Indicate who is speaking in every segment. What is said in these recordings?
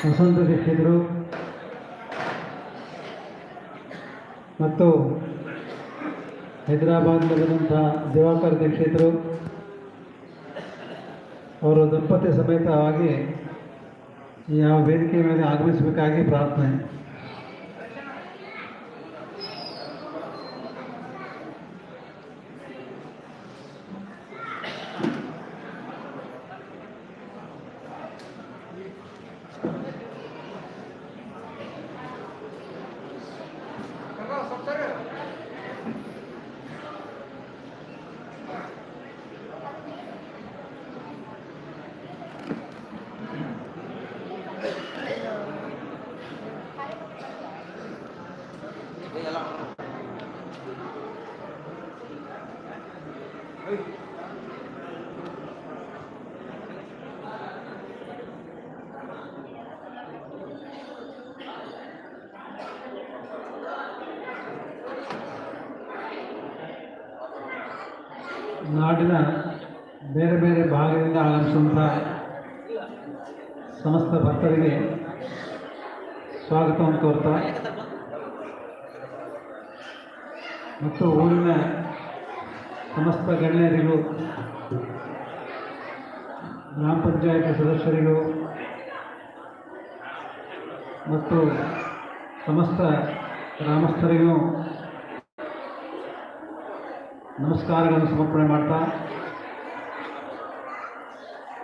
Speaker 1: ವಸಂತ ದೀಕ್ಷಿತರು ಮತ್ತು ಹೈದರಾಬಾದ್ನಲ್ಲಿರುವಂಥ ದಿವಾಕರ್ ದೀಕ್ಷಿತರು ಅವರು ದಂಪತಿ ಸಮೇತವಾಗಿ ಯಾವ ವೇದಿಕೆ ಮೇಲೆ ಆಗಮಿಸಬೇಕಾಗಿ ಪ್ರಾರ್ಥನೆ ನಾಡಿನ ಬೇರೆ ಬೇರೆ ಭಾಗದಿಂದ ಆಗಮಿಸುವಂಥ ಸಮಸ್ತ ಭಕ್ತರಿಗೆ ಸ್ವಾಗತವನ್ನು ಕೋರ್ತಾ ಮತ್ತು ಊರಿನ ಸಮಸ್ತ ಗಣ್ಯರಿಗೂ, ಗ್ರಾಮ ಪಂಚಾಯತ್ ಸದಸ್ಯರಿಗೂ ಮತ್ತು ಸಮಸ್ತ ಗ್ರಾಮಸ್ಥರಿಗೂ ನಮಸ್ಕಾರಗಳನ್ನು ಸಮರ್ಪಣೆ ಮಾಡ್ತಾ,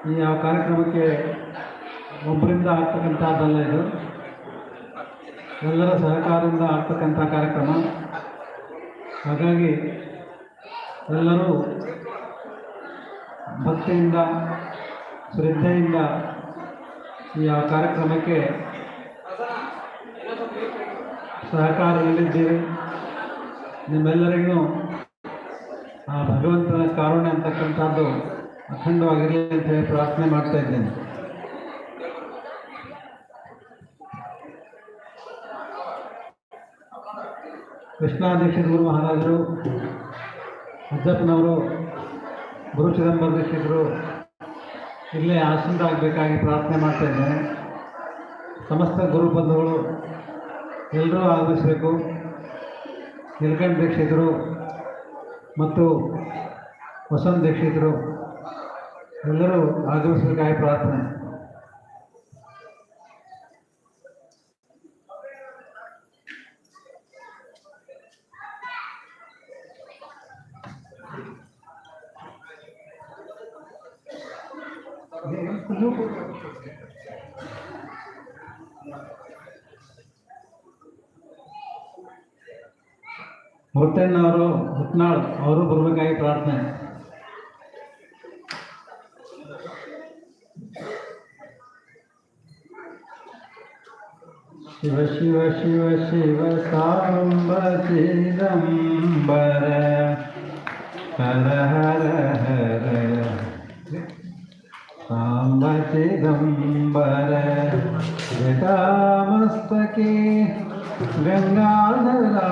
Speaker 1: ಈ ಯಾವ ಕಾರ್ಯಕ್ರಮಕ್ಕೆ ಒಬ್ಬರಿಂದ ಆಗ್ತಕ್ಕಂಥದ್ದಲ್ಲ ಇದು. ಎಲ್ಲರ ಸಹಕಾರದಿಂದ ಆಗ್ತಕ್ಕಂಥ ಕಾರ್ಯಕ್ರಮ. ಹಾಗಾಗಿ ಎಲ್ಲರೂ ಭಕ್ತಿಯಿಂದ, ಶ್ರದ್ಧೆಯಿಂದ ಈ ಕಾರ್ಯಕ್ರಮಕ್ಕೆ ಸಹಕಾರ ನಿಮ್ಮೆಲ್ಲರಿಗೂ ಆ ಭಗವಂತನ ಕಾರುಣ್ಯ ಅಂತಕ್ಕಂಥದ್ದು ಅಖಂಡವಾಗಿರಲಿ ಅಂತ ಹೇಳಿ ಪ್ರಾರ್ಥನೆ ಮಾಡ್ತಾ ಇದ್ದೇನೆ. ಕೃಷ್ಣಾಧ್ಯಕ್ಷ ಗುರು ಮಹಾರಾಜರು ಅಜ್ಜಪ್ಪನವರು, ಗುರು ಚಿದಂಬರ ಇಲ್ಲೇ ಇಲ್ಲೇ ಆಗಬೇಕಾಗಿ ಪ್ರಾರ್ಥನೆ ಮಾಡ್ತಾ ಸಮಸ್ತ ಗುರು ಬಂಧುಗಳು ಎಲ್ಲರೂ ಆಗಮಿಸಬೇಕು. ನೀಲಕಂಠ ದೀಕ್ಷಿತರು ಮತ್ತು ವಸಂತ ದೀಕ್ಷಿತರು ಎಲ್ಲರೂ ಆಗಮಿಸಬೇಕಾಗಿ ಪ್ರಾರ್ಥನೆ. ಮುತ್ತಣ್ಣವರು ಹುತ್ನಾಳ್ ಅವರು ಬರಬೇಕಾಗಿ ಪ್ರಾರ್ಥನೆ ಶಿವ ಶಿವ ಶಿವ ಶಿವ ಸಾಂಬ ಚಿದಂಬರ ಹರ ಹರ साम्बचिदम्बर जटामस्तके गङ्गाधरा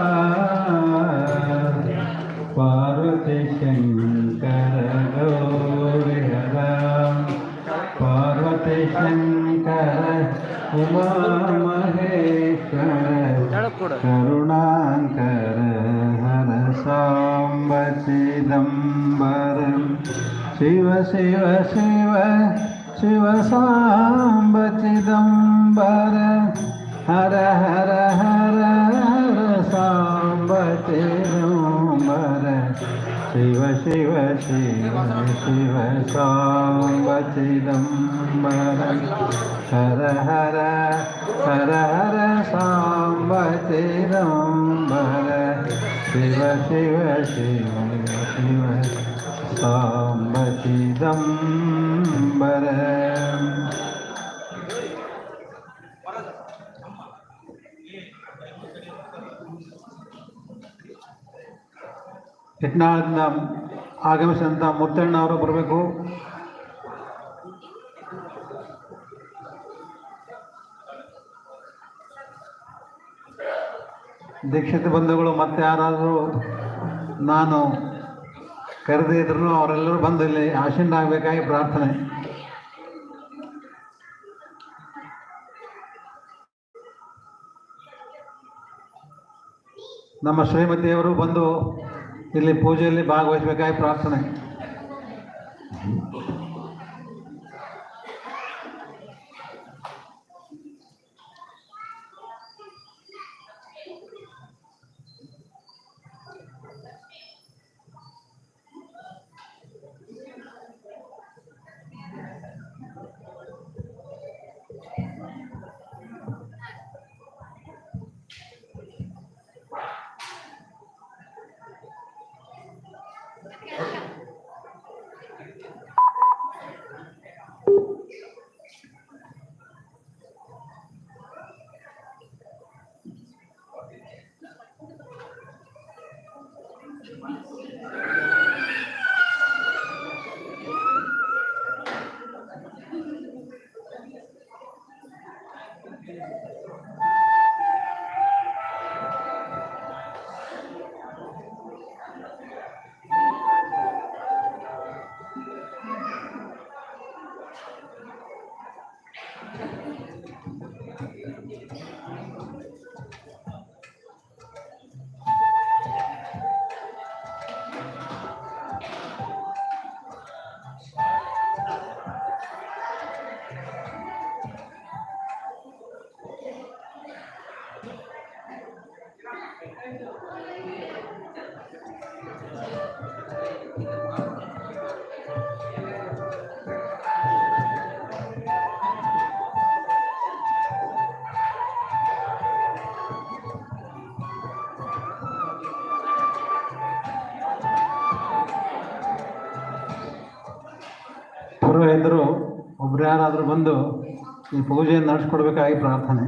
Speaker 1: ಯತ್ನಾಳದಿಂದ ಆಗಮಿಸಿದಂಥ ಮುತ್ತಣ್ಣ ಅವರು ಬರಬೇಕು. ದೀಕ್ಷಿತ ಬಂಧುಗಳು ಮತ್ತೆ ಯಾರಾದರೂ ನಾನು ಕರೆದೇ ಇದ್ರು ಅವರೆಲ್ಲರೂ ಬಂದು ಇಲ್ಲಿ ಆಶೀನ ಆಗಬೇಕಾಗಿ ಪ್ರಾರ್ಥನೆ. ನಮ್ಮ ಶ್ರೀಮತಿಯವರು ಬಂದು ಇಲ್ಲಿ ಪೂಜೆಯಲ್ಲಿ ಭಾಗವಹಿಸಬೇಕಾಗಿ ಪ್ರಾರ್ಥನೆ ಬಂದು ಈ ಪೂಜೆಯನ್ನು ನಡೆಸ್ಕೊಡ್ಬೇಕಾಗಿ ಪ್ರಾರ್ಥನೆ.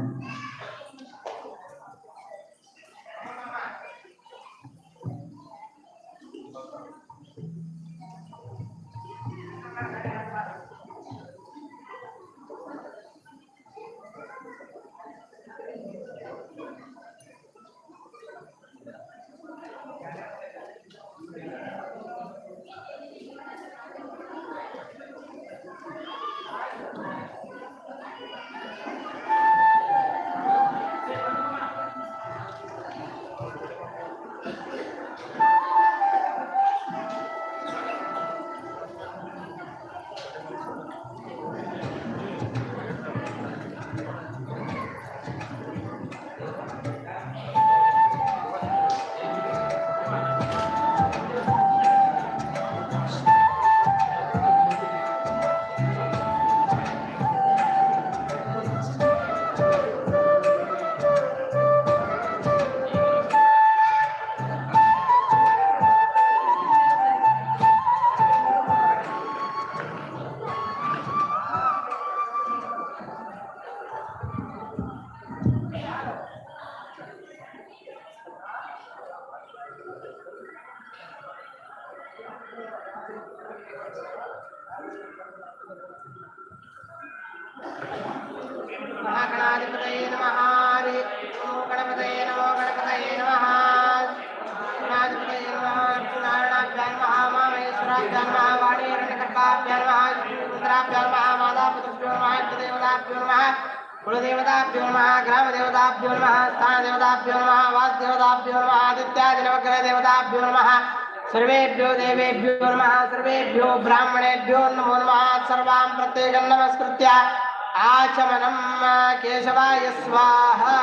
Speaker 2: सर्वां प्रत्येकं नमस्कृत्य आचमनं केशवाय स्वाहा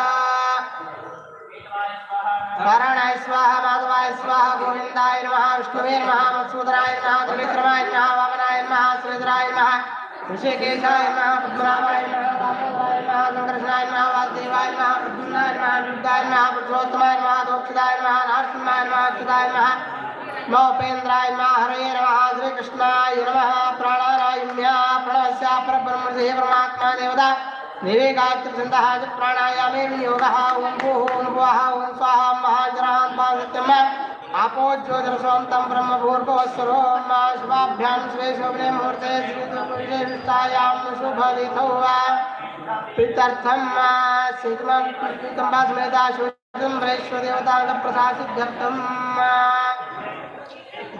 Speaker 2: नारायणाय स्वाहा माधवाय स्वाहा गोविन्दाय नमः विष्णुवे नमः मत्सूदराय नमः त्रिविक्रमाय नमः वामनाय नमः श्रीधराय नमः ऋषिकेशाय नमः पद्मनाभाय नमः दामोदराय नमः संकर्षणाय नमः वासुदेवाय नमः प्रद्युम्नाय नमः दुर्गाय नमः पुरुषोत्तमाय नमः दोक्षदाय नमः नारसिंहाय नमः अच्युताय नमः नोपेन्द्राय महरे हरे नमः। श्री कृष्णाय नमः प्राणारायण्या प्रणवस्य परब्रह्मणे परमात्मा देवता। निवेगात्रचन्दः च प्राणायामे नियोगः ॐ भूः ॐ भुवः स्वाहा महाजनान् सत्यम्। आपोज्योतिरसोऽन्तं ब्रह्मभूर्भवस्वरोर्मा शुभाभ्यां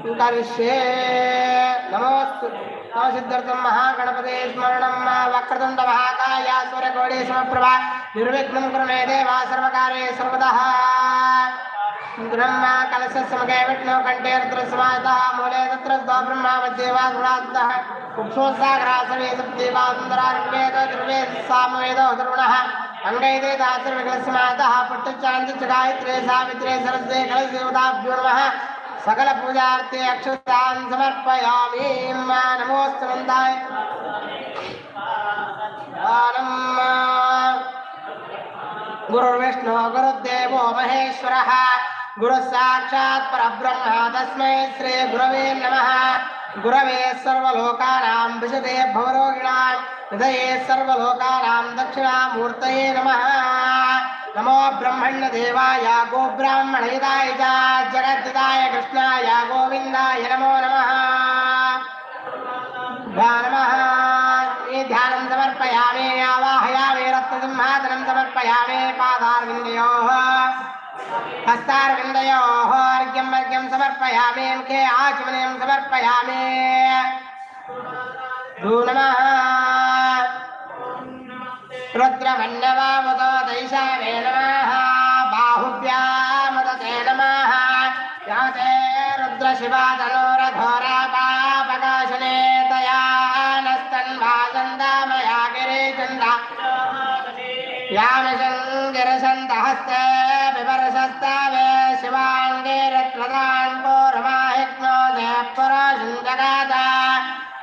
Speaker 2: ఇంకావిష్యే నమోస్తు. తమ సిద్ధార్థం మహాగణపతే స్మరణం మా వక్రతుండ మహాకాయ సూర్యకోడి సమప్రభ నిర్విఘ్నం కృణే దేవా సర్వకారే సర్వదా. బ్రహ్మ కలశ సమగే విష్ణు కంఠే రుద్ర సమాధ మూలే తత్ర బ్రహ్మ మధ్యేవా గుణాంత ఉక్షోసాగ్రాసవే సప్దేవా సుందరాగ్వేద ధృవే సామవేద ధృవణ అంగైతే దాసర్ విగ్రహ సమాధ పుట్టుచాంతి గాయత్రే సావిత్రే సరస్వే కలశ దేవతాభ్యో सकल पूजार्थे अक्षतान् समर्पयामि। नमोऽस्तु नन्दाय गुरुर्विष्णु गुरुदेवो महेश्वरः। गुरुः साक्षात् परब्रह्म तस्मै श्री गुरवे नमः। गुरवे सर्वलोकानां विशदे भवरोगिणां। हृदये सर्वलोकानां दक्षिणामूर्तये नमः। नमो ब्रह्मण्यदेवाय गोब्राह्मणहिताय च जगद्दिदाय कृष्णाय, गोविन्दाय नमो नमः। ये ध्यानं समर्पयामि, आवाहयामि रत्नसिंहासनं समर्पयामि, पादारविन्दयोः, हस्तारविन्दयोः, अर्घ्यं समर्पयामि, मुखे आचमनीयं समर्पयामि। नमः रुद्रमन्यवामुदो दैशावे यामशङ्गिरसन्तहस्ते विवर्षस्तावे शिवाङ्गे रत्नदान्को रमाहिग्नो जयपुरशुञ्जगादा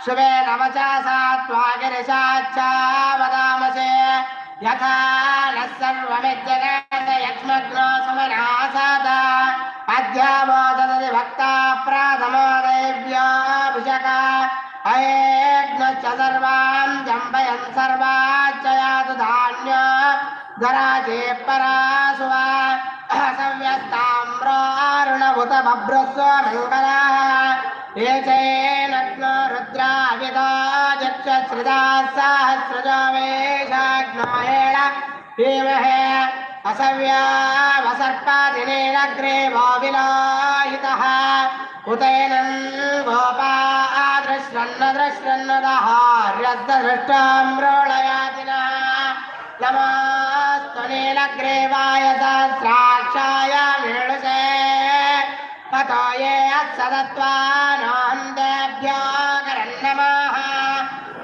Speaker 2: शुभे नवचा सा त्वागिरिशाच्छा वदामसे यथा नः सर्वमित्यगाद यक्ष्मग्नो सुमनासाद अध्यावो ददति भक्ता प्राथमो दैव्याभिषका अयेग्नश्च सर्वां जम्बयन् सर्वाच्चयातु धान्य धराजे परासुवा सव्यस्ताम्रारुणभूत बभ्रस्व मङ्गलाः एचैनग्नो रुद्राविदा चक्षुश्रिता सहस्रजो वेशाग्नोहेण धीमहे असव्यावसर्पादिनेनग्रे विलाहितः उतैनं गोपा दृश्रन्न दृश्रन्नदहार्यस्तदृष्टाम्रोळयातिनः नमस्त्वनीलग्रेवाय सहस्राक्षाय मेळुषे ततो ये अत्सदत्वानोऽन्तेभ्यो करन्नमः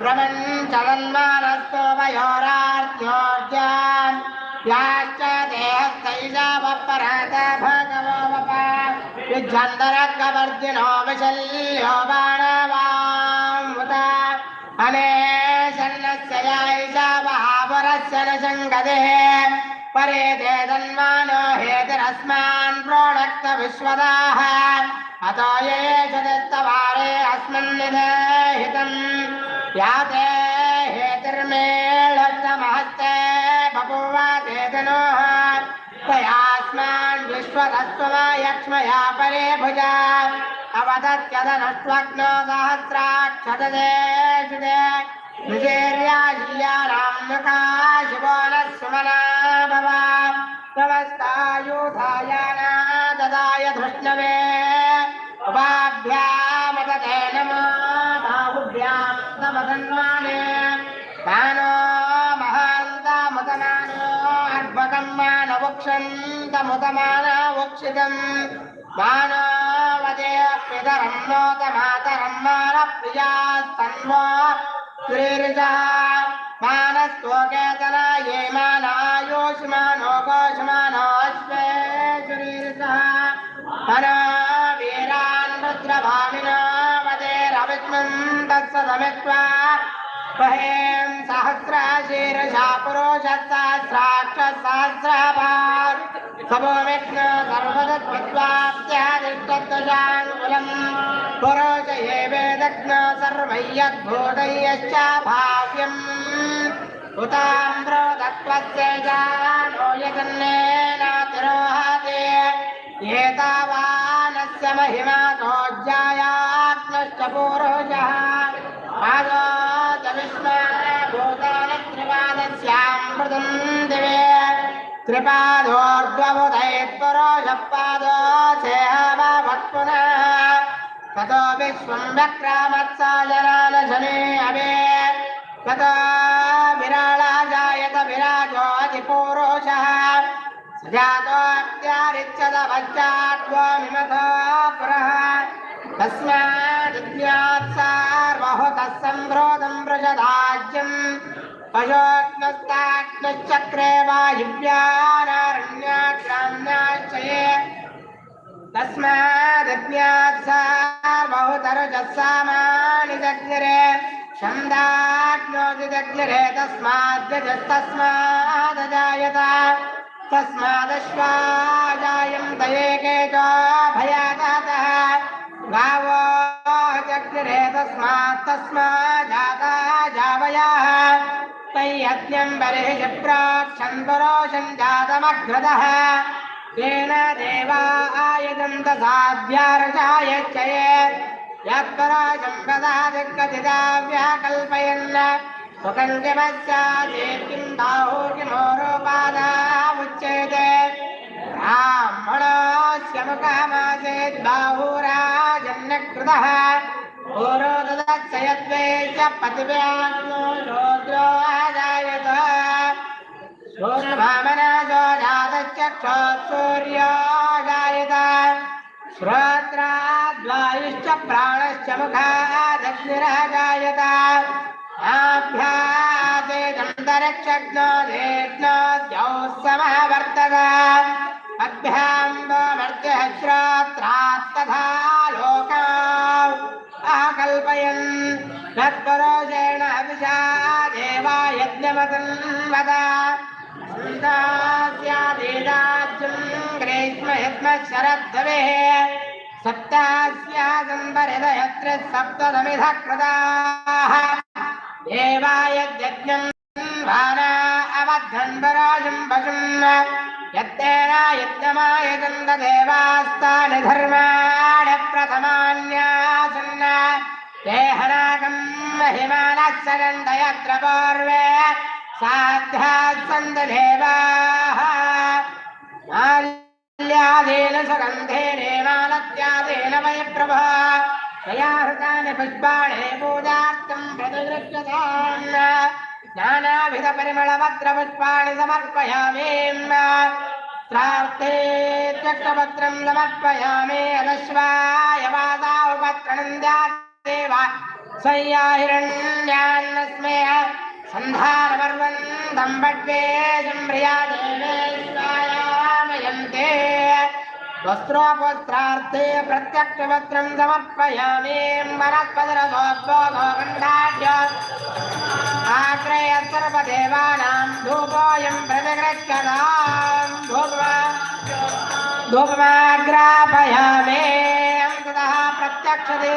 Speaker 2: प्रमञ्चलन्मानस्तो वयोरार्त्योर्जान् याश्च देहस्तैजावपरत भगवो वप विज्जन्तरकवर्जिनो विशल्यो बाणवामुत अनेशन्नस्य न परे ते तन्मानो हेतिरस्मान् प्रोणक्त विश्वदाः अतो ये चतस्तवारे अस्मन्निदेहितम् याते हेतिर्मेळक्तमहस्ते बभूव ते तनोः तयास्मान् विश्वतस्त्वमयक्ष्मया परे भुजा। अवदत्यदनस्त्वग्नो सहस्राक्षतदे शुदे निजेर्याशिल्यानां मुखा शिवो नः सुमना भव तवस्तायुधायाना ददाय धृष्णवे उपाभ्यामतते नमो बाहुभ्यां तमधन्वाने मानो महान्तमुतमानो अर्भकं मानवक्षन्तमुतमानवक्षितम् मानवदेऽप्यतरं नोतमातरं मानप्रियास्तन्वो सुरेर्जा मानस्तोके तराये मानायोषमानो कोशमानो अश्वे सुरेर्जा। मना वीरान् भद्रभामिना सहस्राक्ष सहस्राभार समो विष्णु सर्वदत्त्वाप्त्यादिष्टद्वशाङ्कुलम् पुरुष ये वेदज्ञ सर्वय्यद्भूतयश्च भाव्यम् उताम्रोदत्वस्य जानो यजन्नेनातिरोहते एतावानस्य महिमा तोज्जायात्मश्च पूरुषः पादाच त्रिपादोर्द्वमुदैत्पुरोषपादोऽसेहवत्पुनः ततो विश्वं वक्रामत्साजरालशने अवे ततो विराला जायत विराजोऽधिपूरुषः सजातोऽप्यारिच्छद वज्जाद्वमिमतो पुरः तस्मादिज्ञात् सार्वहुतः सम्भ्रोदम् वृषदाज्यम् पशोत्नस्तात्नश्चक्रे वायुव्यानारण्यात् ग्राम्याश्चये तस्मादज्ञात् सार्वहुतरुजः सामानि दग्निरे छन्दाग्नोदिदग्निरे तस्माद्यजस्तस्मादजायत तस्मादश्वाजायन्त एके च भयादातः गावो जग्निरे तस्मात् तस्माजाता जावयाः तैयज्ञं बर्हिः प्राक्षन्तरोषं जातमग्रदः तेन देवा आयदन्त साध्यार्चायच्चये यत्पराशं कदादिक्कथिता व्याकल्पयन् स्वकञ्जमस्याचेत् किं बाहो किमोरोपादामुच्यते ब्राह्मणस्य मुखमासेत् पुरोदक्षयत्वे च पतिव्यान्नो रुद्रो आदायत सूर्यभामनाजो जातश्च क्षोत्सूर्योगायत प्राणश्च मुखादग्निरगायत आभ्यादेदन्तरिक्षग्नो देग्नो द्यौः समः वर्तत। अभ्याम्बमर्त्यः श्रोत्रात्तथा लोका। कल्पयन् मत्परोषेण अभिषा देवा यज्ञमतन् वद। सन्तास्यादेदार्जुन् ग्रेष्म यद्मशरद्धवेः सप्तास्यासम्बरिदयत्र सप्तसमिधः कृताः देवाय यज्ञम् भाना अवद्धन्वराजम् पशुम्। यत्तेना यज्ञमाय गन्धदेवास्तानि धर्माणि प्रथमान्यासन्न ते हनाकं महिमानः सरन्द यत्र पूर्वे साध्यात् सन्त देवाः माल्यादेन सुगन्धेन मालत्यादेन वयप्रभा तया हृतानि पुष्पाणि पूजार्थं प्रतिगृह्यताम् नानाविधपरिमळपत्रपुष्पाणि समर्पयामि प्रार्थे त्यक्तपत्रं समर्पयामि अदश्वाय वादा उपत्रणन्द्यादेव सय्याहिरण्यान्नस्मे सन्धानपर्वन्तं पट्वे सम्प्रिया देवेश्वायामयन्ते वस्त्रोपस्त्रार्थे प्रत्यक्षपत्रं समर्पयामि वनस्पतिरसोद्भोगण्डाढ्य आग्रय सर्वदेवानां धूपोऽयं प्रतिगृह्यतां धूपमा धूपमाग्रापयामि ततः प्रत्यक्षते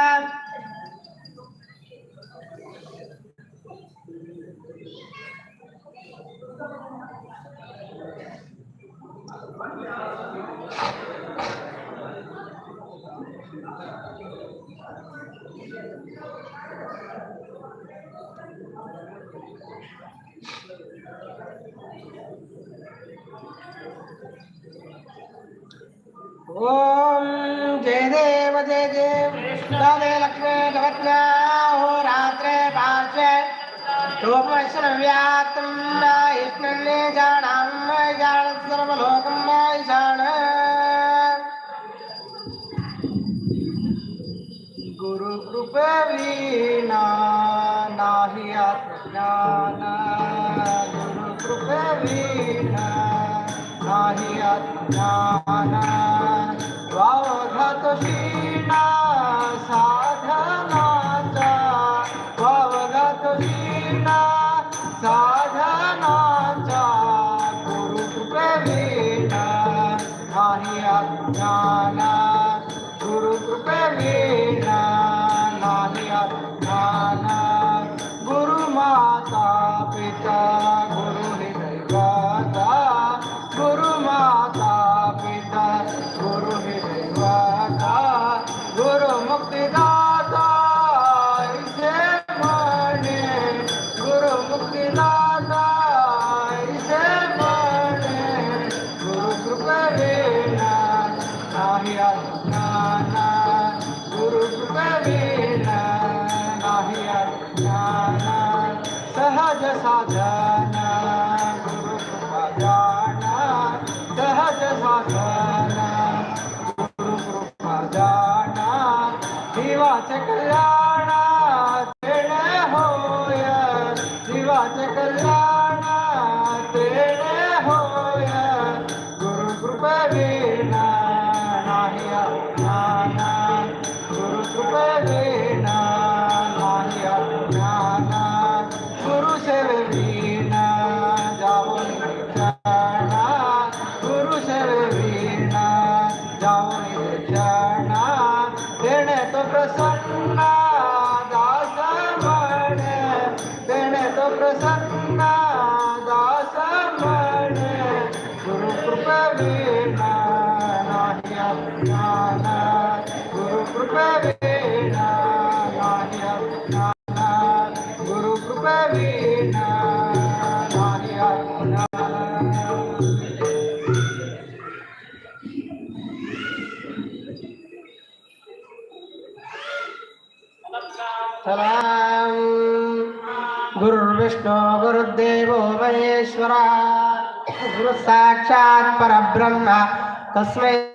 Speaker 2: ॐ जय देव जय देव। कृष्णदे लक्ष्मी जगत्या हो रात्रे पार्श्वे रूपवैष्णव्यातं नाही अज्ञान वावघात शिणा साधनाचा वावघात शिणा साधनाचा गुरुकृपेविणा नाही अज्ञान
Speaker 3: Yeah.
Speaker 2: सलाम। गुरुर्विष्णु गुरुदेवो महेश्वरा। गुरु साक्षात् परब्रह्म। तस्मै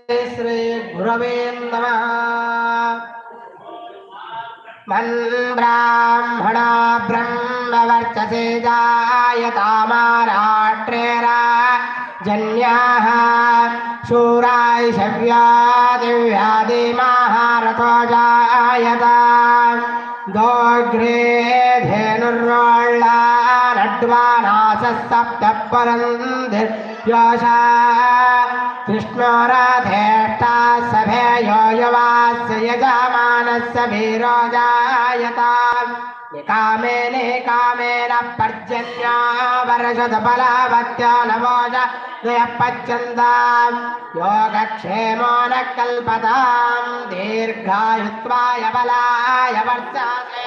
Speaker 2: षड्वानासः सप्त परन्धिर्योषा कृष्णो रथेष्टा सभे यो यवास्य यजमानस्य भीरोजायता निकामेने कामेन पर्जन्या वर्षदफलावत्या नवोज द्वयपच्यन्ताम् योगक्षेमो न कल्पताम् दीर्घायुत्वाय बलाय वर्चासे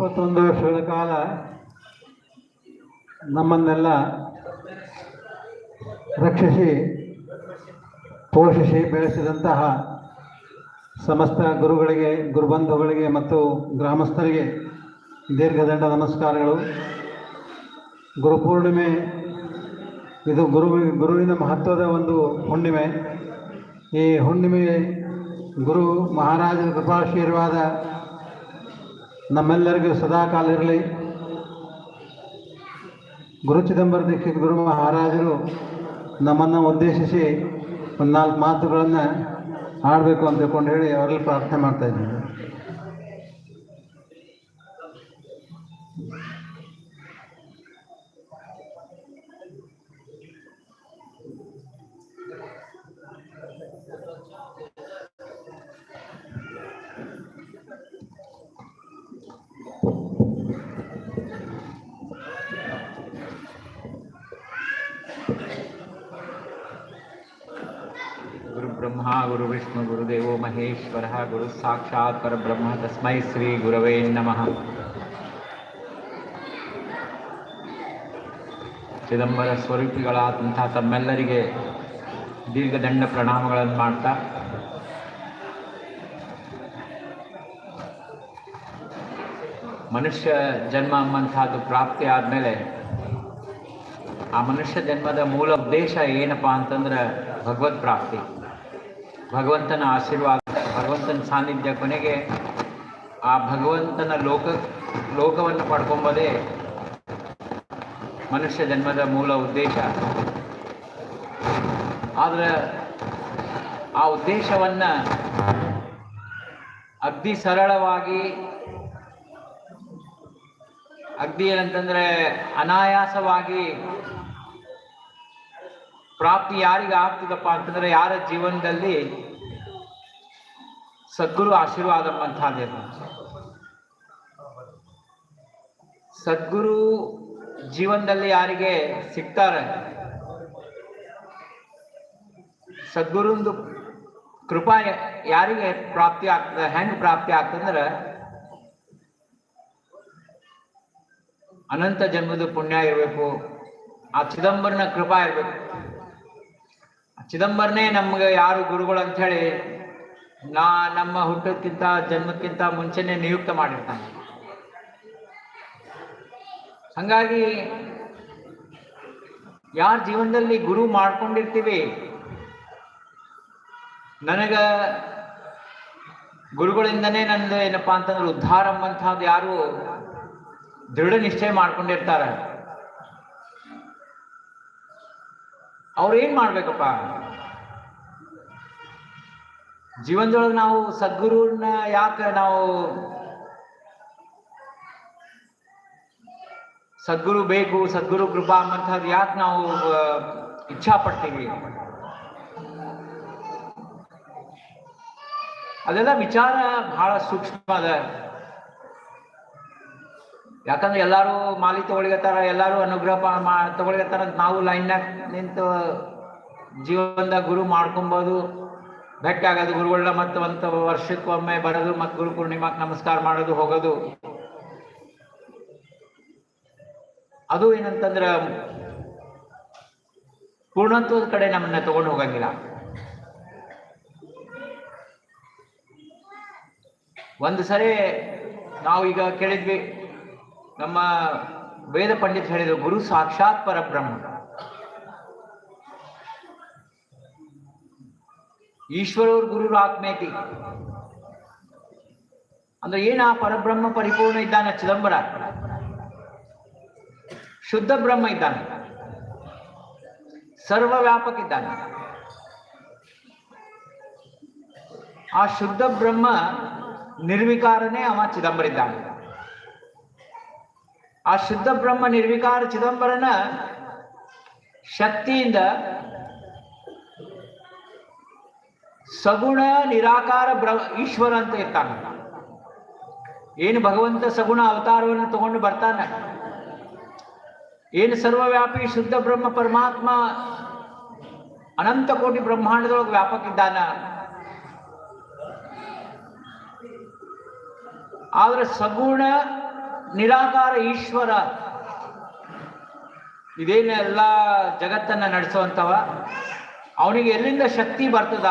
Speaker 1: ಇಪ್ಪತ್ತೊಂದು ವರ್ಷಗಳ ಕಾಲ ನಮ್ಮನ್ನೆಲ್ಲ ರಕ್ಷಿಸಿ, ಪೋಷಿಸಿ ಬೆಳೆಸಿದಂತಹ ಸಮಸ್ತ ಗುರುಗಳಿಗೆ, ಗುರುಬಂಧುಗಳಿಗೆ ಮತ್ತು ಗ್ರಾಮಸ್ಥರಿಗೆ ದೀರ್ಘದಂಡ ನಮಸ್ಕಾರಗಳು. ಗುರುಪೂರ್ಣಿಮೆ ಇದು ಗುರು, ಗುರುವಿನ ಮಹತ್ವದ ಒಂದು ಹುಣ್ಣಿಮೆ. ಈ ಹುಣ್ಣಿಮೆ ಗುರು ಮಹಾರಾಜನ ಕೃಪಾಶೀರ್ವಾದ ನಮ್ಮೆಲ್ಲರಿಗೂ ಸದಾಕಾಲ ಇರಲಿ ಗುರು ಚಿದಂಬರ ದೀಕ್ಷಿತ್ ಗುರು ಮಹಾರಾಜರು ನಮ್ಮನ್ನು ಉದ್ದೇಶಿಸಿ ಒಂದು ನಾಲ್ಕು ಮಾತುಗಳನ್ನು ಆಡಬೇಕು ಅಂತ ತಿಳ್ಕೊಂಡು ಹೇಳಿ ಅವರಲ್ಲಿ ಪ್ರಾರ್ಥನೆ ಮಾಡ್ತಾ ಇದ್ದೀನಿ
Speaker 4: गुरु ब्रह्मा गुरु विष्णु गुरुदेवो महेश्वरः गुरु साक्षात् परब्रह्म तस्मै ಶ್ರೀ ಗುರವೇ ನಮಃ ಚಿದಂಬರ ಸ್ವರೂಪಿಗಳಾದಂಥ ತಮ್ಮೆಲ್ಲರಿಗೆ ದೀರ್ಘದಂಡ ಪ್ರಣಾಮಗಳನ್ನು ಮಾಡ್ತಾ ಮನುಷ್ಯ ಜನ್ಮ ಎಂಬಂತಹದ್ದು ಪ್ರಾಪ್ತಿ ಆದಮೇಲೆ ಆ ಮನುಷ್ಯ ಜನ್ಮದ ಮೂಲ ಉದ್ದೇಶ ಏನಪ್ಪ ಅಂತಂದ್ರೆ ಭಗವತ್ ಪ್ರಾಪ್ತಿ ಭಗವಂತನ ಆಶೀರ್ವಾದ, ಭಗವಂತನ ಸಾನ್ನಿಧ್ಯ ಕೊನೆಗೆ ಆ ಭಗವಂತನ ಲೋಕ, ಲೋಕವನ್ನು ಪಡ್ಕೊಂಬೋದೇ ಮನುಷ್ಯ ಜನ್ಮದ ಮೂಲ ಉದ್ದೇಶ. ಆದರೆ ಆ ಉದ್ದೇಶವನ್ನು ಅಗ್ದಿ ಸರಳವಾಗಿ ಅಗ್ದಿ ಏನಂತಂದರೆ ಅನಾಯಾಸವಾಗಿ ಪ್ರಾಪ್ತಿ ಯಾರಿಗೆ ಆಗ್ತದಪ್ಪ ಅಂತಂದ್ರೆ ಯಾರ ಜೀವನದಲ್ಲಿ ಸದ್ಗುರು ಆಶೀರ್ವಾದ ಎಂಬಂತಹದ್ದು ಸದ್ಗುರು ಜೀವನದಲ್ಲಿ ಯಾರಿಗೆ ಸಿಗ್ತಾರೆ? ಸದ್ಗುರುಂದು ಕೃಪಾ ಯಾರಿಗೆ ಪ್ರಾಪ್ತಿ ಆಗ್ತದೆ, ಹೆಂಗೆ ಪ್ರಾಪ್ತಿ ಆಗ್ತಂದ್ರೆ ಅನಂತ ಜನ್ಮದ ಪುಣ್ಯ ಇರಬೇಕು, ಆ ಚಿದಂಬರನ ಕೃಪಾ ಇರಬೇಕು. ಚಿದಂಬರನೇ ನಮ್ಗೆ ಯಾರು ಗುರುಗಳು ಅಂತ ಹೇಳಿ ನಾ ನಮ್ಮ ಹುಟ್ಟಕ್ಕಿಂತ ಜನ್ಮಕ್ಕಿಂತ ಮುಂಚೆನೆ ನಿಯುಕ್ತ ಮಾಡಿರ್ತಾನೆ. ಹಂಗಾಗಿ ಯಾರ ಜೀವನದಲ್ಲಿ ಗುರು ಮಾಡ್ಕೊಂಡಿರ್ತೀವಿ? ನನಗ ಗುರುಗಳಿಂದನೇ ನಂದು ಏನಪ್ಪಾ ಅಂತಂದ್ರೆ ಉದ್ಧಾರ ಎಂಬಂತಹದ್ದು ಯಾರು ದೃಢ ನಿಶ್ಚಯ ಮಾಡ್ಕೊಂಡಿರ್ತಾರ. ಅವ್ರು ಏನ್ ಮಾಡ್ಬೇಕಪ್ಪ? ಜೀವನದೊಳಗೆ ನಾವು ಸದ್ಗುರುನ ಯಾಕೆ ನಾವು ಸದ್ಗುರು ಬೇಕು, ಸದ್ಗುರು ಕೃಪಾ ಅನ್ನುವಂಥದ್ದು ಯಾಕೆ ನಾವು ಇಚ್ಛಾ ಪಡ್ತೀವಿ ಅದೆಲ್ಲ ವಿಚಾರ ಬಹಳ ಸೂಕ್ಷ್ಮ ಅದ. ಯಾಕಂದ್ರೆ ಎಲ್ಲಾರು ಮಾಲಿ ತಗೊಳಿಗತ್ತಾರ ಎಲ್ಲಾರು ಅನುಗ್ರಹ ತಗೊಳಿಗತ್ತಾರ ನಾವು ಲೈನ್ನಾಗ ನಿಂತು ಜೀವನದಾಗ ಗುರು ಮಾಡ್ಕೊಬೋದು. ಭೇಟಿ ಆಗೋದು ಗುರುಗಳನ್ನ ಮತ್ತು ಒಂದು ವರ್ಷಕ್ಕೊಮ್ಮೆ ಬರೋದು ಮತ್ತು ಗುರು ಪೂರ್ಣಿಮಾಕ್ ನಮಸ್ಕಾರ ಮಾಡೋದು, ಹೋಗೋದು. ಅದು ಏನಂತಂದ್ರ ಪೂರ್ಣತ್ವದ ಕಡೆ ನಮ್ಮನ್ನ ತಗೊಂಡು ಹೋಗಂಗಿಲ್ಲ. ಒಂದು ಸರಿ ನಾವು ಈಗ ಕೇಳಿದ್ವಿ ನಮ್ಮ ವೇದ ಪಂಡಿತ್ ಹೇಳಿದ ಗುರು ಸಾಕ್ಷಾತ್ ಪರಬ್ರಹ್ಮ. ಈಶ್ವರವ್ರ ಗುರು ಆತ್ಮೇತಿ. ಅಂದ್ರೆ ಏನ ಪರಬ್ರಹ್ಮ ಪರಿಪೂರ್ಣ ಇದ್ದಾನೆ? ಚಿದಂಬರ. ಶುದ್ಧ ಬ್ರಹ್ಮ ಇದ್ದಾನೆ. ಸರ್ವ ವ್ಯಾಪಕ ಇದ್ದಾನೆ. ಆ ಶುದ್ಧ ಬ್ರಹ್ಮ ನಿರ್ವಿಕಾರನೇ ಅವ ಚಿದಂಬರ ಇದ್ದಾನೆ ಆ ಶುದ್ಧ ಬ್ರಹ್ಮ ನಿರ್ವಿಕಾರ ಚಿದಂಬರನ ಶಕ್ತಿಯಿಂದ ಸಗುಣ ನಿರಾಕಾರ ಬ್ರ ಈಶ್ವರ ಅಂತ ಇರ್ತಾನೆ. ಏನು ಭಗವಂತ ಸಗುಣ ಅವತಾರವನ್ನು ತಗೊಂಡು ಬರ್ತಾನೆ. ಏನು ಸರ್ವವ್ಯಾಪಿ ಶುದ್ಧ ಬ್ರಹ್ಮ ಪರಮಾತ್ಮ ಅನಂತ ಕೋಟಿ ಬ್ರಹ್ಮಾಂಡದೊಳಗೆ ವ್ಯಾಪಕ ಇದ್ದಾನ ಆದ್ರೆ ಸಗುಣ ನಿರಾಕಾರ ಈಶ್ವರ. ಇದೇನೆಲ್ಲ ಜಗತ್ತನ್ನ ನಡೆಸುವಂತವ ಅವನಿಗೆ ಎಲ್ಲಿಂದ ಶಕ್ತಿ ಬರ್ತದ